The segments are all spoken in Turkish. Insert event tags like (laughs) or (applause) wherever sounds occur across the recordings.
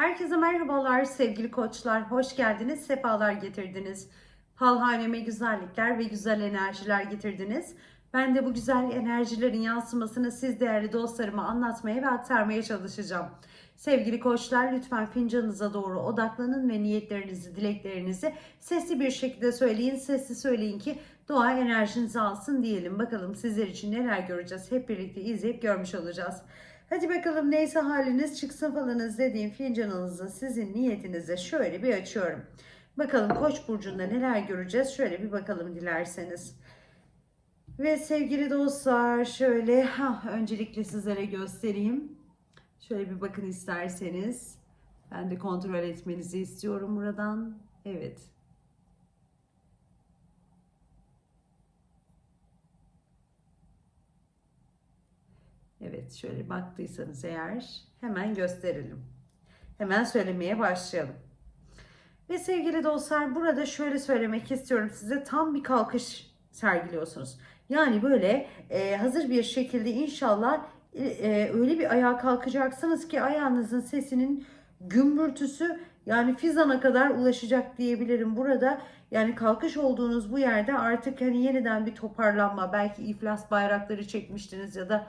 Herkese merhabalar sevgili koçlar. Hoş geldiniz, sefalar getirdiniz. Falhaneme güzellikler ve güzel enerjiler getirdiniz. Ben de bu güzel enerjilerin yansımasını siz değerli dostlarıma anlatmaya ve aktarmaya çalışacağım. Sevgili koçlar lütfen fincanınıza doğru odaklanın ve niyetlerinizi, dileklerinizi sesli bir şekilde söyleyin. Sesli söyleyin ki doğa enerjinizi alsın diyelim. Bakalım sizler için neler göreceğiz. Hep birlikte izleyip görmüş olacağız. Hadi bakalım neyse haliniz çıksın falanız dediğim fincanınızı sizin niyetinize şöyle bir açıyorum. Bakalım Koç burcunda neler göreceğiz. Şöyle bir bakalım dilerseniz. Ve sevgili dostlar şöyle ha, öncelikle sizlere göstereyim. Şöyle bir bakın isterseniz. Ben de kontrol etmenizi istiyorum buradan. Evet. Evet şöyle baktıysanız eğer hemen gösterelim. Hemen söylemeye başlayalım. Ve sevgili dostlar burada şöyle söylemek istiyorum size tam bir kalkış sergiliyorsunuz. Yani böyle e, hazır bir şekilde inşallah e, e, öyle bir ayağa kalkacaksınız ki ayağınızın sesinin gümbürtüsü yani fizana kadar ulaşacak diyebilirim burada. Yani kalkış olduğunuz bu yerde artık hani yeniden bir toparlanma belki iflas bayrakları çekmiştiniz ya da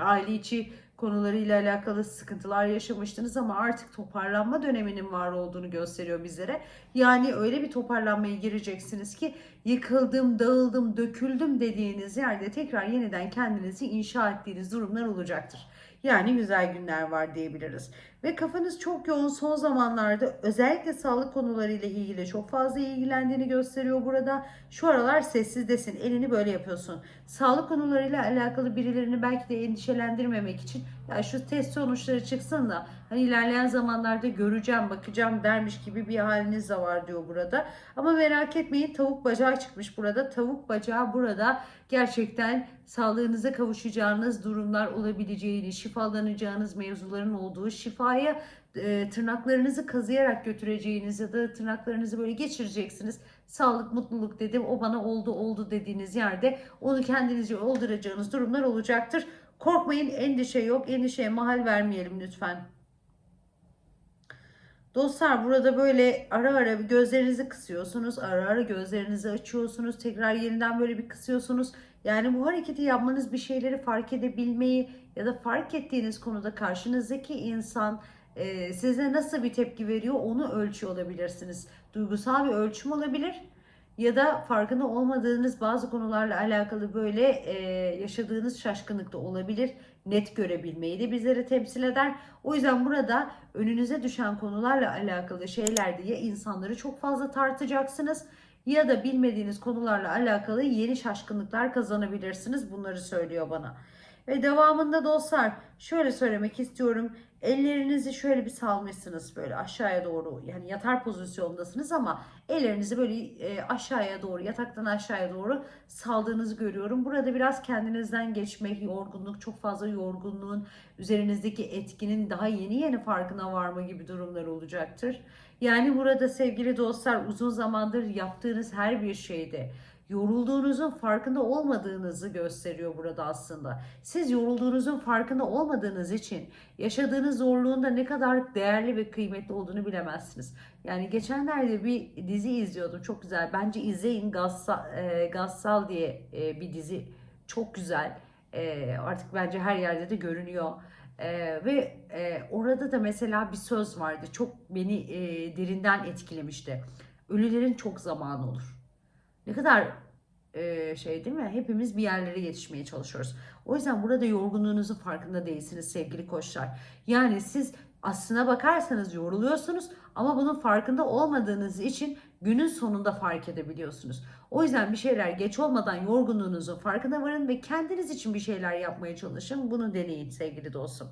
aile içi konularıyla alakalı sıkıntılar yaşamıştınız ama artık toparlanma döneminin var olduğunu gösteriyor bizlere. Yani öyle bir toparlanmaya gireceksiniz ki yıkıldım, dağıldım, döküldüm dediğiniz yerde tekrar yeniden kendinizi inşa ettiğiniz durumlar olacaktır. Yani güzel günler var diyebiliriz. Ve kafanız çok yoğun son zamanlarda özellikle sağlık konularıyla ilgili çok fazla ilgilendiğini gösteriyor burada. Şu aralar sessizdesin. Elini böyle yapıyorsun. Sağlık konularıyla alakalı birilerini belki de endişelendirmemek için ya şu test sonuçları çıksın da hani ilerleyen zamanlarda göreceğim, bakacağım dermiş gibi bir haliniz de var diyor burada. Ama merak etmeyin tavuk bacağı çıkmış burada. Tavuk bacağı burada gerçekten sağlığınıza kavuşacağınız durumlar olabileceğini, şifalanacağınız mevzuların olduğu, şifaya e, tırnaklarınızı kazıyarak götüreceğiniz ya da tırnaklarınızı böyle geçireceksiniz. Sağlık, mutluluk dedim. O bana oldu, oldu dediğiniz yerde onu kendinizce olduracağınız durumlar olacaktır. Korkmayın, endişe yok. Endişeye mahal vermeyelim lütfen. Dostlar burada böyle ara ara gözlerinizi kısıyorsunuz. Ara ara gözlerinizi açıyorsunuz. Tekrar yeniden böyle bir kısıyorsunuz. Yani bu hareketi yapmanız bir şeyleri fark edebilmeyi ya da fark ettiğiniz konuda karşınızdaki insan e, size nasıl bir tepki veriyor onu ölçüyor olabilirsiniz. Duygusal bir ölçüm olabilir ya da farkında olmadığınız bazı konularla alakalı böyle e, yaşadığınız şaşkınlık da olabilir. Net görebilmeyi de bizlere temsil eder. O yüzden burada önünüze düşen konularla alakalı şeylerde ya insanları çok fazla tartacaksınız ya da bilmediğiniz konularla alakalı yeni şaşkınlıklar kazanabilirsiniz. Bunları söylüyor bana. Ve devamında dostlar şöyle söylemek istiyorum. Ellerinizi şöyle bir salmışsınız böyle aşağıya doğru yani yatar pozisyondasınız ama ellerinizi böyle e, aşağıya doğru yataktan aşağıya doğru saldığınızı görüyorum. Burada biraz kendinizden geçmek, yorgunluk, çok fazla yorgunluğun üzerinizdeki etkinin daha yeni yeni farkına varma gibi durumlar olacaktır. Yani burada sevgili dostlar uzun zamandır yaptığınız her bir şeyde yorulduğunuzun farkında olmadığınızı gösteriyor burada aslında. Siz yorulduğunuzun farkında olmadığınız için yaşadığınız zorluğun ne kadar değerli ve kıymetli olduğunu bilemezsiniz. Yani geçenlerde bir dizi izliyordum çok güzel. Bence izleyin Gassal, e, Gassal diye e, bir dizi çok güzel. E, artık bence her yerde de görünüyor. Ee, ve e, orada da mesela bir söz vardı çok beni e, derinden etkilemişti. Ölülerin çok zamanı olur. Ne kadar e, şey değil mi? Hepimiz bir yerlere yetişmeye çalışıyoruz. O yüzden burada yorgunluğunuzun farkında değilsiniz sevgili koçlar. Yani siz aslına bakarsanız yoruluyorsunuz ama bunun farkında olmadığınız için günün sonunda fark edebiliyorsunuz. O yüzden bir şeyler geç olmadan yorgunluğunuzun farkına varın ve kendiniz için bir şeyler yapmaya çalışın. Bunu deneyin sevgili dostum.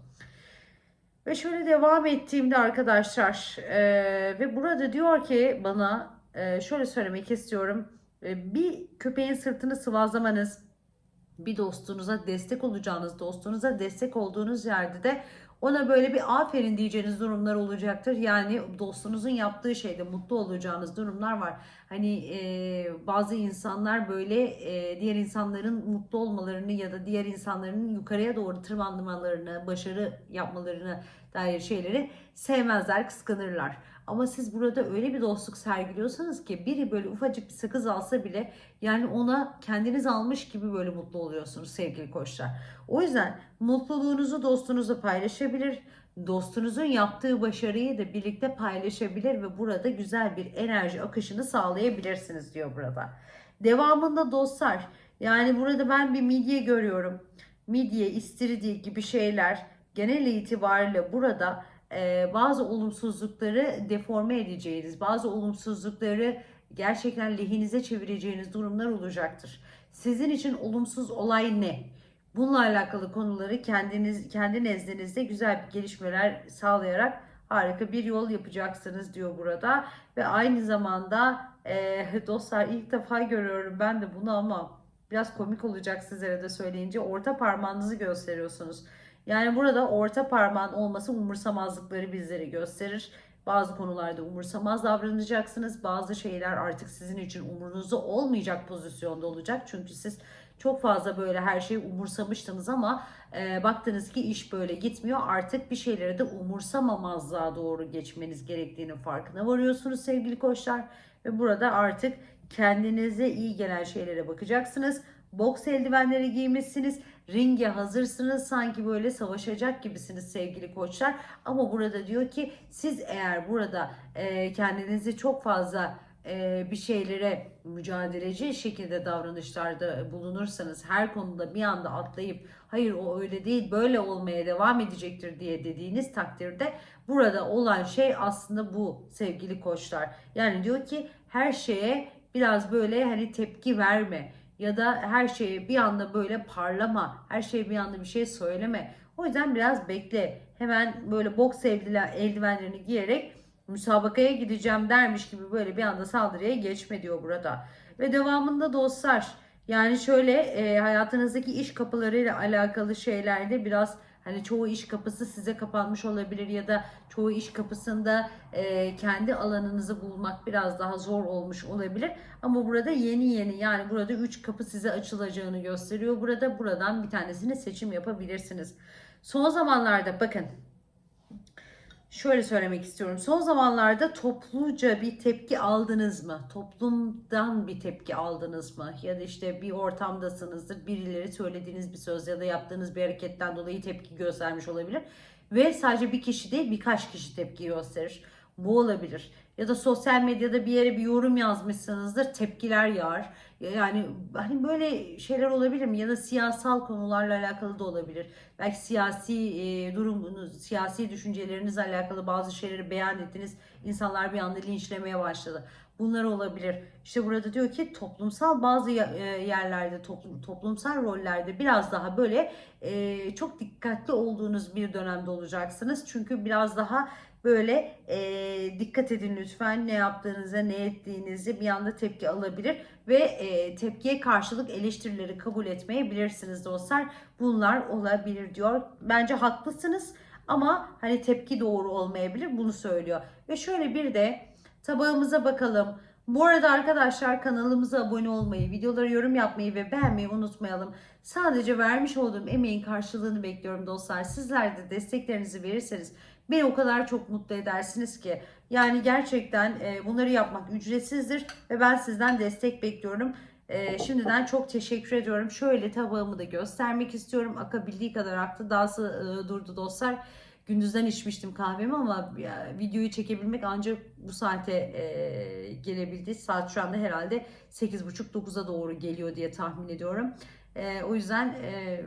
Ve şöyle devam ettiğimde arkadaşlar e, ve burada diyor ki bana e, şöyle söylemek istiyorum. E, bir köpeğin sırtını sıvazlamanız, bir dostunuza destek olacağınız, dostunuza destek olduğunuz yerde de ona böyle bir aferin diyeceğiniz durumlar olacaktır. Yani dostunuzun yaptığı şeyde mutlu olacağınız durumlar var. Hani e, bazı insanlar böyle e, diğer insanların mutlu olmalarını ya da diğer insanların yukarıya doğru tırmanmalarını, başarı yapmalarını dair şeyleri sevmezler, kıskanırlar. Ama siz burada öyle bir dostluk sergiliyorsanız ki biri böyle ufacık bir sakız alsa bile yani ona kendiniz almış gibi böyle mutlu oluyorsunuz sevgili koçlar. O yüzden mutluluğunuzu dostunuzla paylaşabilir. Dostunuzun yaptığı başarıyı da birlikte paylaşabilir ve burada güzel bir enerji akışını sağlayabilirsiniz diyor burada. Devamında dostlar yani burada ben bir midye görüyorum. Midye, istiridye gibi şeyler genel itibariyle burada e, bazı olumsuzlukları deforme edeceğiniz, bazı olumsuzlukları gerçekten lehinize çevireceğiniz durumlar olacaktır. Sizin için olumsuz olay ne? Bununla alakalı konuları kendiniz kendi nezdinizde güzel gelişmeler sağlayarak harika bir yol yapacaksınız diyor burada ve aynı zamanda e, (laughs) dostlar ilk defa görüyorum ben de bunu ama biraz komik olacak sizlere de söyleyince orta parmağınızı gösteriyorsunuz. Yani burada orta parmağın olması umursamazlıkları bizlere gösterir. Bazı konularda umursamaz davranacaksınız. Bazı şeyler artık sizin için umurunuzda olmayacak pozisyonda olacak. Çünkü siz çok fazla böyle her şeyi umursamıştınız ama e, baktınız ki iş böyle gitmiyor. Artık bir şeyleri de umursamamazlığa doğru geçmeniz gerektiğinin farkına varıyorsunuz sevgili koçlar. Ve burada artık kendinize iyi gelen şeylere bakacaksınız. Boks eldivenleri giymişsiniz. Ringe hazırsınız. Sanki böyle savaşacak gibisiniz sevgili koçlar. Ama burada diyor ki siz eğer burada e, kendinizi çok fazla bir şeylere mücadeleci şekilde davranışlarda bulunursanız her konuda bir anda atlayıp hayır o öyle değil böyle olmaya devam edecektir diye dediğiniz takdirde burada olan şey aslında bu sevgili koçlar. Yani diyor ki her şeye biraz böyle hani tepki verme ya da her şeye bir anda böyle parlama, her şeye bir anda bir şey söyleme. O yüzden biraz bekle. Hemen böyle boks eldivenlerini giyerek müsabakaya gideceğim dermiş gibi böyle bir anda saldırıya geçme diyor burada. Ve devamında dostlar yani şöyle e, hayatınızdaki iş kapılarıyla alakalı şeylerde biraz Hani çoğu iş kapısı size kapanmış olabilir ya da çoğu iş kapısında e, kendi alanınızı bulmak biraz daha zor olmuş olabilir. Ama burada yeni yeni yani burada 3 kapı size açılacağını gösteriyor. Burada buradan bir tanesini seçim yapabilirsiniz. Son zamanlarda bakın şöyle söylemek istiyorum. Son zamanlarda topluca bir tepki aldınız mı? Toplumdan bir tepki aldınız mı? Ya da işte bir ortamdasınızdır. Birileri söylediğiniz bir söz ya da yaptığınız bir hareketten dolayı tepki göstermiş olabilir. Ve sadece bir kişi değil birkaç kişi tepki gösterir. Bu olabilir. Ya da sosyal medyada bir yere bir yorum yazmışsınızdır. Tepkiler yağar. Yani hani böyle şeyler olabilir mi? Ya da siyasal konularla alakalı da olabilir. Belki siyasi e, durumunuz, siyasi düşüncelerinizle alakalı bazı şeyleri beyan ettiniz. İnsanlar bir anda linçlemeye başladı. Bunlar olabilir. İşte burada diyor ki toplumsal bazı yerlerde, toplum, toplumsal rollerde biraz daha böyle e, çok dikkatli olduğunuz bir dönemde olacaksınız. Çünkü biraz daha böyle e, dikkat edin lütfen ne yaptığınıza ne ettiğinizi bir anda tepki alabilir ve e, tepkiye karşılık eleştirileri kabul etmeyebilirsiniz dostlar. Bunlar olabilir diyor. Bence haklısınız ama hani tepki doğru olmayabilir bunu söylüyor. Ve şöyle bir de tabağımıza bakalım. Bu arada arkadaşlar kanalımıza abone olmayı, videolara yorum yapmayı ve beğenmeyi unutmayalım. Sadece vermiş olduğum emeğin karşılığını bekliyorum dostlar. Sizler de desteklerinizi verirseniz Beni o kadar çok mutlu edersiniz ki. Yani gerçekten e, bunları yapmak ücretsizdir ve ben sizden destek bekliyorum. E, şimdiden çok teşekkür ediyorum. Şöyle tabağımı da göstermek istiyorum. Akabildiği kadar aktı. Dahası e, durdu dostlar. Gündüzden içmiştim kahvemi ama ya, videoyu çekebilmek ancak bu saate e, gelebildi. Saat şu anda herhalde 8.30-9'a doğru geliyor diye tahmin ediyorum. E, o yüzden e,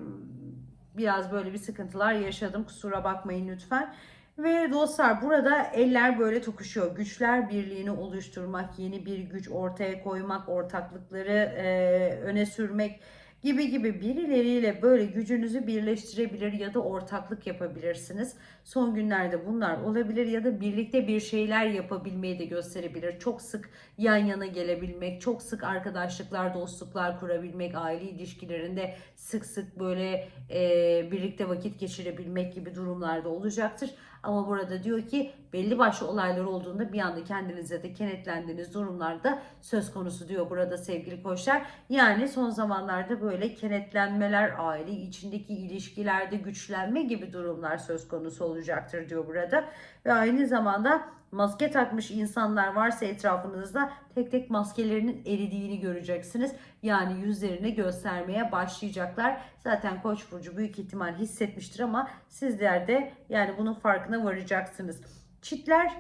biraz böyle bir sıkıntılar yaşadım. Kusura bakmayın lütfen. Ve dostlar burada eller böyle tokuşuyor. Güçler birliğini oluşturmak, yeni bir güç ortaya koymak, ortaklıkları e, öne sürmek gibi gibi birileriyle böyle gücünüzü birleştirebilir ya da ortaklık yapabilirsiniz. Son günlerde bunlar olabilir ya da birlikte bir şeyler yapabilmeyi de gösterebilir. Çok sık yan yana gelebilmek, çok sık arkadaşlıklar, dostluklar kurabilmek, aile ilişkilerinde sık sık böyle e, birlikte vakit geçirebilmek gibi durumlarda olacaktır. Ama burada diyor ki belli başlı olaylar olduğunda bir anda kendinize de kenetlendiğiniz durumlarda söz konusu diyor burada sevgili koçlar. Yani son zamanlarda böyle kenetlenmeler, aile içindeki ilişkilerde güçlenme gibi durumlar söz konusu olacaktır diyor burada. Ve aynı zamanda maske takmış insanlar varsa etrafınızda tek tek maskelerinin eridiğini göreceksiniz. Yani yüzlerini göstermeye başlayacaklar. Zaten Koç burcu büyük ihtimal hissetmiştir ama sizler de yani bunun farkına varacaksınız. Çitler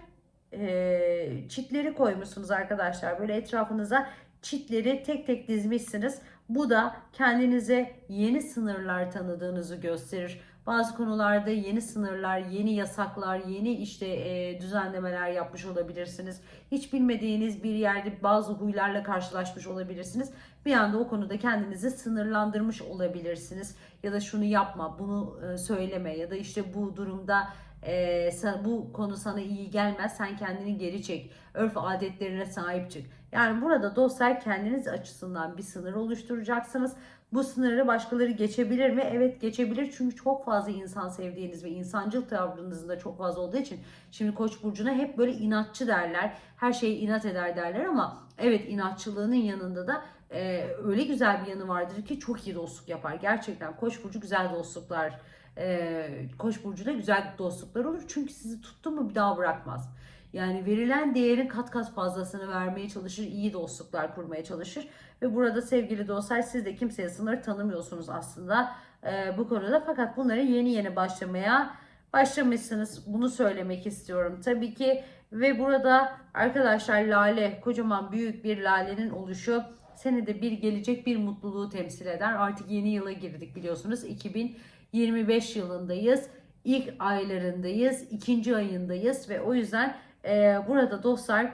e, çitleri koymuşsunuz arkadaşlar. Böyle etrafınıza çitleri tek tek dizmişsiniz. Bu da kendinize yeni sınırlar tanıdığınızı gösterir. Bazı konularda yeni sınırlar, yeni yasaklar, yeni işte e, düzenlemeler yapmış olabilirsiniz. Hiç bilmediğiniz bir yerde bazı huylarla karşılaşmış olabilirsiniz. Bir anda o konuda kendinizi sınırlandırmış olabilirsiniz. Ya da şunu yapma, bunu e, söyleme ya da işte bu durumda e, sa- bu konu sana iyi gelmez. Sen kendini geri çek. Örf adetlerine sahip çık. Yani burada dostlar kendiniz açısından bir sınır oluşturacaksınız. Bu sınırı başkaları geçebilir mi? Evet geçebilir. Çünkü çok fazla insan sevdiğiniz ve insancıl tavrınızın da çok fazla olduğu için şimdi Koç burcuna hep böyle inatçı derler. Her şeyi inat eder derler ama evet inatçılığının yanında da e, öyle güzel bir yanı vardır ki çok iyi dostluk yapar. Gerçekten Koç burcu güzel dostluklar e, Koç burcunda güzel dostluklar olur. Çünkü sizi tuttu mu bir daha bırakmaz. Yani verilen değerin kat kat fazlasını vermeye çalışır, iyi dostluklar kurmaya çalışır. Ve burada sevgili dostlar siz de kimseye sınır tanımıyorsunuz aslında e, bu konuda. Fakat bunları yeni yeni başlamaya başlamışsınız. Bunu söylemek istiyorum tabii ki. Ve burada arkadaşlar lale, kocaman büyük bir lalenin oluşu senede bir gelecek bir mutluluğu temsil eder. Artık yeni yıla girdik biliyorsunuz. 2025 yılındayız. İlk aylarındayız, ikinci ayındayız ve o yüzden e, burada dostlar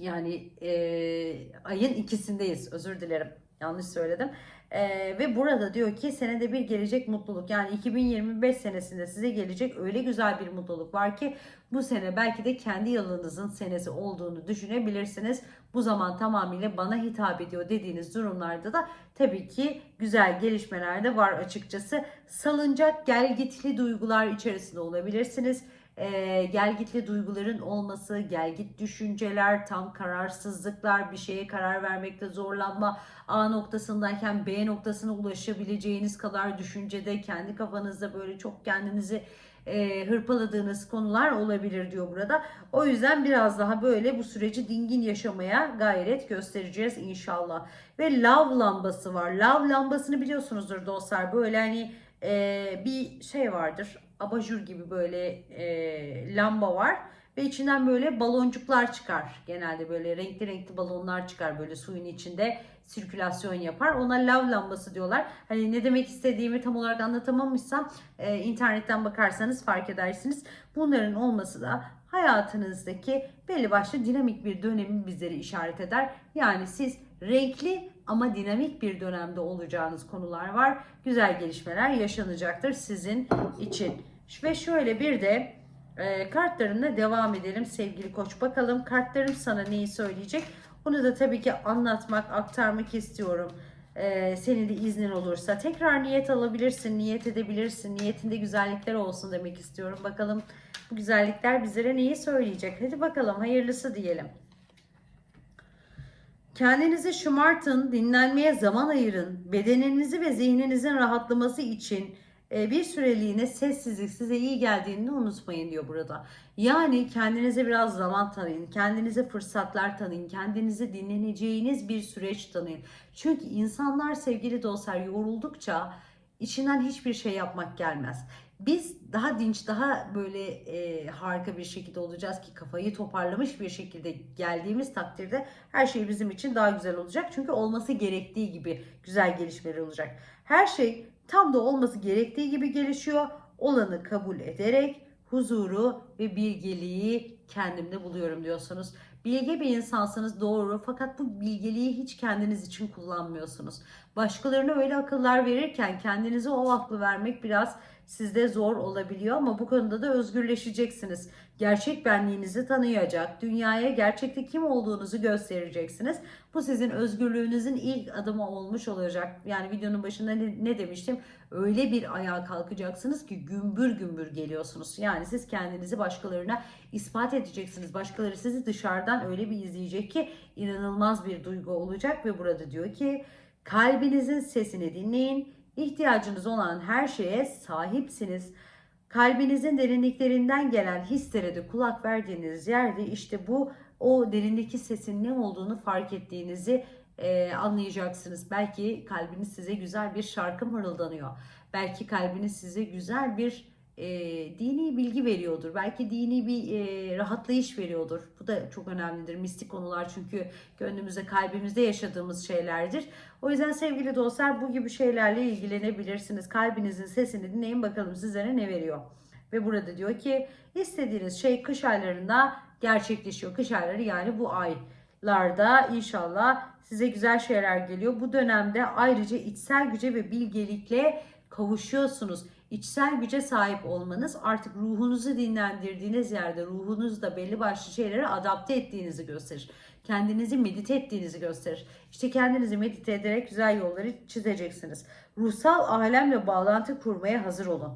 yani e, ayın ikisindeyiz. Özür dilerim. Yanlış söyledim. E, ve burada diyor ki senede bir gelecek mutluluk. Yani 2025 senesinde size gelecek öyle güzel bir mutluluk var ki bu sene belki de kendi yılınızın senesi olduğunu düşünebilirsiniz. Bu zaman tamamıyla bana hitap ediyor dediğiniz durumlarda da tabii ki güzel gelişmeler de var açıkçası. Salıncak gelgitli duygular içerisinde olabilirsiniz e, gelgitli duyguların olması, gelgit düşünceler, tam kararsızlıklar, bir şeye karar vermekte zorlanma, A noktasındayken B noktasına ulaşabileceğiniz kadar düşüncede kendi kafanızda böyle çok kendinizi e, hırpaladığınız konular olabilir diyor burada. O yüzden biraz daha böyle bu süreci dingin yaşamaya gayret göstereceğiz inşallah. Ve lav lambası var. Lav lambasını biliyorsunuzdur dostlar. Böyle hani e, bir şey vardır abajur gibi böyle e, lamba var ve içinden böyle baloncuklar çıkar. Genelde böyle renkli renkli balonlar çıkar böyle suyun içinde sirkülasyon yapar. Ona lav lambası diyorlar. Hani ne demek istediğimi tam olarak anlatamamışsam e, internetten bakarsanız fark edersiniz. Bunların olması da hayatınızdaki belli başlı dinamik bir dönemi bizleri işaret eder. Yani siz renkli ama dinamik bir dönemde olacağınız konular var. Güzel gelişmeler yaşanacaktır sizin için. Ve şöyle bir de e, kartlarımla devam edelim sevgili koç. Bakalım kartlarım sana neyi söyleyecek? Onu da tabii ki anlatmak, aktarmak istiyorum. E, senin de iznin olursa. Tekrar niyet alabilirsin, niyet edebilirsin. Niyetinde güzellikler olsun demek istiyorum. Bakalım bu güzellikler bizlere neyi söyleyecek? Hadi bakalım hayırlısı diyelim. Kendinizi şımartın, dinlenmeye zaman ayırın. Bedeninizi ve zihninizin rahatlaması için e, bir süreliğine sessizlik size iyi geldiğini unutmayın diyor burada. Yani kendinize biraz zaman tanıyın, kendinize fırsatlar tanıyın, kendinizi dinleneceğiniz bir süreç tanıyın. Çünkü insanlar sevgili dostlar yoruldukça içinden hiçbir şey yapmak gelmez. Biz daha dinç, daha böyle e, harika bir şekilde olacağız ki kafayı toparlamış bir şekilde geldiğimiz takdirde her şey bizim için daha güzel olacak. Çünkü olması gerektiği gibi güzel gelişmeler olacak. Her şey tam da olması gerektiği gibi gelişiyor. Olanı kabul ederek huzuru ve bilgeliği kendimde buluyorum diyorsunuz. Bilge bir insansınız doğru fakat bu bilgeliği hiç kendiniz için kullanmıyorsunuz. Başkalarına öyle akıllar verirken kendinize o aklı vermek biraz sizde zor olabiliyor ama bu konuda da özgürleşeceksiniz. Gerçek benliğinizi tanıyacak, dünyaya gerçekte kim olduğunuzu göstereceksiniz. Bu sizin özgürlüğünüzün ilk adımı olmuş olacak. Yani videonun başında ne, ne demiştim? Öyle bir ayağa kalkacaksınız ki gümbür gümbür geliyorsunuz. Yani siz kendinizi başkalarına ispat edeceksiniz. Başkaları sizi dışarıdan öyle bir izleyecek ki inanılmaz bir duygu olacak ve burada diyor ki kalbinizin sesini dinleyin. İhtiyacınız olan her şeye sahipsiniz. Kalbinizin derinliklerinden gelen hislere de kulak verdiğiniz yerde işte bu o derindeki sesin ne olduğunu fark ettiğinizi e, anlayacaksınız. Belki kalbiniz size güzel bir şarkı mırıldanıyor. Belki kalbiniz size güzel bir e, dini bilgi veriyordur. Belki dini bir e, rahatlayış veriyordur. Bu da çok önemlidir. Mistik konular çünkü gönlümüzde, kalbimizde yaşadığımız şeylerdir. O yüzden sevgili dostlar bu gibi şeylerle ilgilenebilirsiniz. Kalbinizin sesini dinleyin bakalım sizlere ne veriyor. Ve burada diyor ki istediğiniz şey kış aylarında gerçekleşiyor. Kış ayları yani bu aylarda inşallah size güzel şeyler geliyor. Bu dönemde ayrıca içsel güce ve bilgelikle kavuşuyorsunuz. İçsel güce sahip olmanız artık ruhunuzu dinlendirdiğiniz yerde ruhunuzda belli başlı şeylere adapte ettiğinizi gösterir. Kendinizi medite ettiğinizi gösterir. İşte kendinizi medite ederek güzel yolları çizeceksiniz. Ruhsal alemle bağlantı kurmaya hazır olun.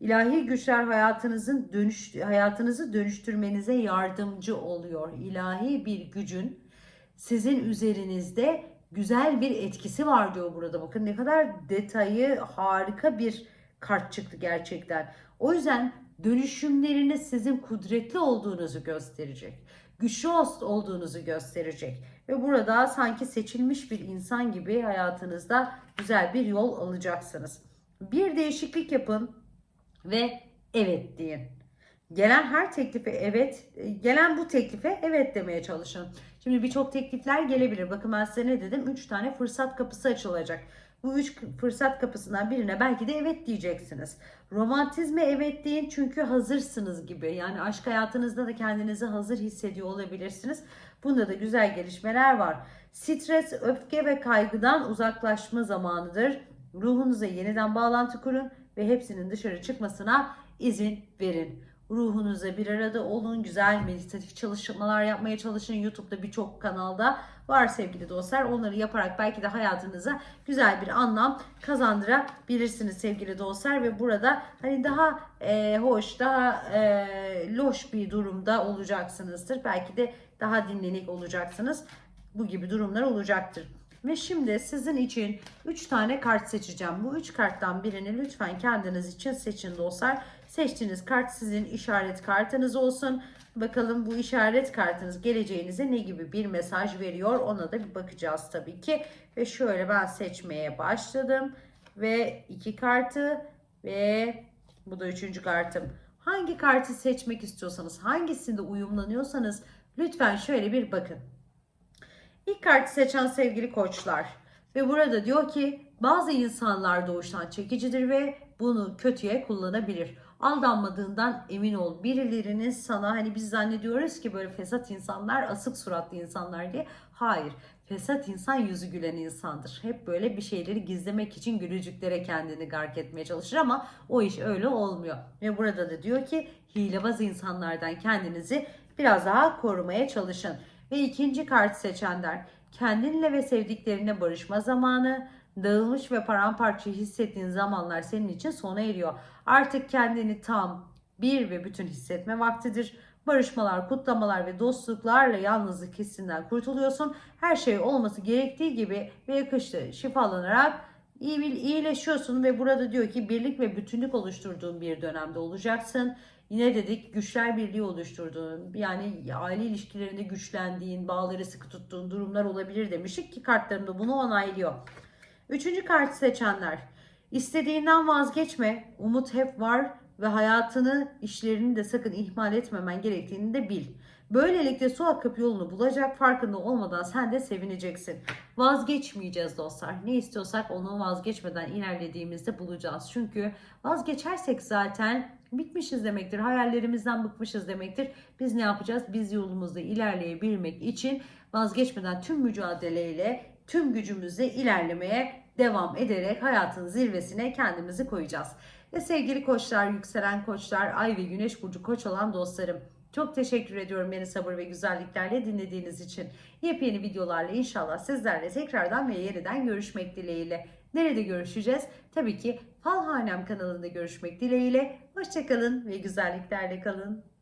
İlahi güçler hayatınızın dönüş hayatınızı dönüştürmenize yardımcı oluyor. İlahi bir gücün sizin üzerinizde güzel bir etkisi var diyor burada. Bakın ne kadar detayı harika bir kart çıktı gerçekten. O yüzden dönüşümleriniz sizin kudretli olduğunuzu gösterecek. Güçlü olduğunuzu gösterecek. Ve burada sanki seçilmiş bir insan gibi hayatınızda güzel bir yol alacaksınız. Bir değişiklik yapın ve evet deyin. Gelen her teklife evet, gelen bu teklife evet demeye çalışın. Şimdi birçok teklifler gelebilir. Bakın ben size ne dedim? 3 tane fırsat kapısı açılacak. Bu üç fırsat kapısından birine belki de evet diyeceksiniz. Romantizme evet deyin çünkü hazırsınız gibi. Yani aşk hayatınızda da kendinizi hazır hissediyor olabilirsiniz. Bunda da güzel gelişmeler var. Stres, öfke ve kaygıdan uzaklaşma zamanıdır. Ruhunuza yeniden bağlantı kurun ve hepsinin dışarı çıkmasına izin verin. Ruhunuza bir arada olun. Güzel meditatif çalışmalar yapmaya çalışın. YouTube'da birçok kanalda var sevgili dostlar. Onları yaparak belki de hayatınıza güzel bir anlam kazandırabilirsiniz sevgili dostlar. Ve burada hani daha e, hoş, daha e, loş bir durumda olacaksınızdır. Belki de daha dinlenik olacaksınız. Bu gibi durumlar olacaktır. Ve şimdi sizin için 3 tane kart seçeceğim. Bu 3 karttan birini lütfen kendiniz için seçin dostlar. Seçtiğiniz kart sizin işaret kartınız olsun. Bakalım bu işaret kartınız geleceğinize ne gibi bir mesaj veriyor ona da bir bakacağız tabii ki. Ve şöyle ben seçmeye başladım. Ve iki kartı ve bu da üçüncü kartım. Hangi kartı seçmek istiyorsanız, hangisinde uyumlanıyorsanız lütfen şöyle bir bakın. İlk kartı seçen sevgili koçlar. Ve burada diyor ki bazı insanlar doğuştan çekicidir ve bunu kötüye kullanabilir. Aldanmadığından emin ol. Birilerinin sana hani biz zannediyoruz ki böyle fesat insanlar asık suratlı insanlar diye. Hayır. Fesat insan yüzü gülen insandır. Hep böyle bir şeyleri gizlemek için gülücüklere kendini gark etmeye çalışır ama o iş öyle olmuyor. Ve burada da diyor ki hilebaz insanlardan kendinizi biraz daha korumaya çalışın. Ve ikinci kart seçenler kendinle ve sevdiklerine barışma zamanı, dağılmış ve paramparça hissettiğin zamanlar senin için sona eriyor. Artık kendini tam, bir ve bütün hissetme vaktidir. Barışmalar, kutlamalar ve dostluklarla yalnızlık hissinden kurtuluyorsun. Her şey olması gerektiği gibi ve yakıştı şifalanarak iyi iyileşiyorsun ve burada diyor ki birlik ve bütünlük oluşturduğun bir dönemde olacaksın. Yine dedik güçler birliği oluşturduğun yani aile ilişkilerinde güçlendiğin, bağları sıkı tuttuğun durumlar olabilir demiştik ki kartlarımda bunu onaylıyor. Üçüncü kart seçenler. İstediğinden vazgeçme. Umut hep var ve hayatını, işlerini de sakın ihmal etmemen gerektiğini de bil. Böylelikle su akıp yolunu bulacak farkında olmadan sen de sevineceksin. Vazgeçmeyeceğiz dostlar. Ne istiyorsak onu vazgeçmeden ilerlediğimizde bulacağız. Çünkü vazgeçersek zaten bitmişiz demektir. Hayallerimizden bıkmışız demektir. Biz ne yapacağız? Biz yolumuzda ilerleyebilmek için vazgeçmeden tüm mücadeleyle, tüm gücümüzle ilerlemeye devam ederek hayatın zirvesine kendimizi koyacağız. Ve sevgili koçlar, yükselen koçlar, ay ve güneş burcu koç olan dostlarım. Çok teşekkür ediyorum beni sabır ve güzelliklerle dinlediğiniz için. Yepyeni videolarla inşallah sizlerle tekrardan ve yeniden görüşmek dileğiyle. Nerede görüşeceğiz? Tabii ki Falhanem kanalında görüşmek dileğiyle. Hoşçakalın ve güzelliklerle kalın.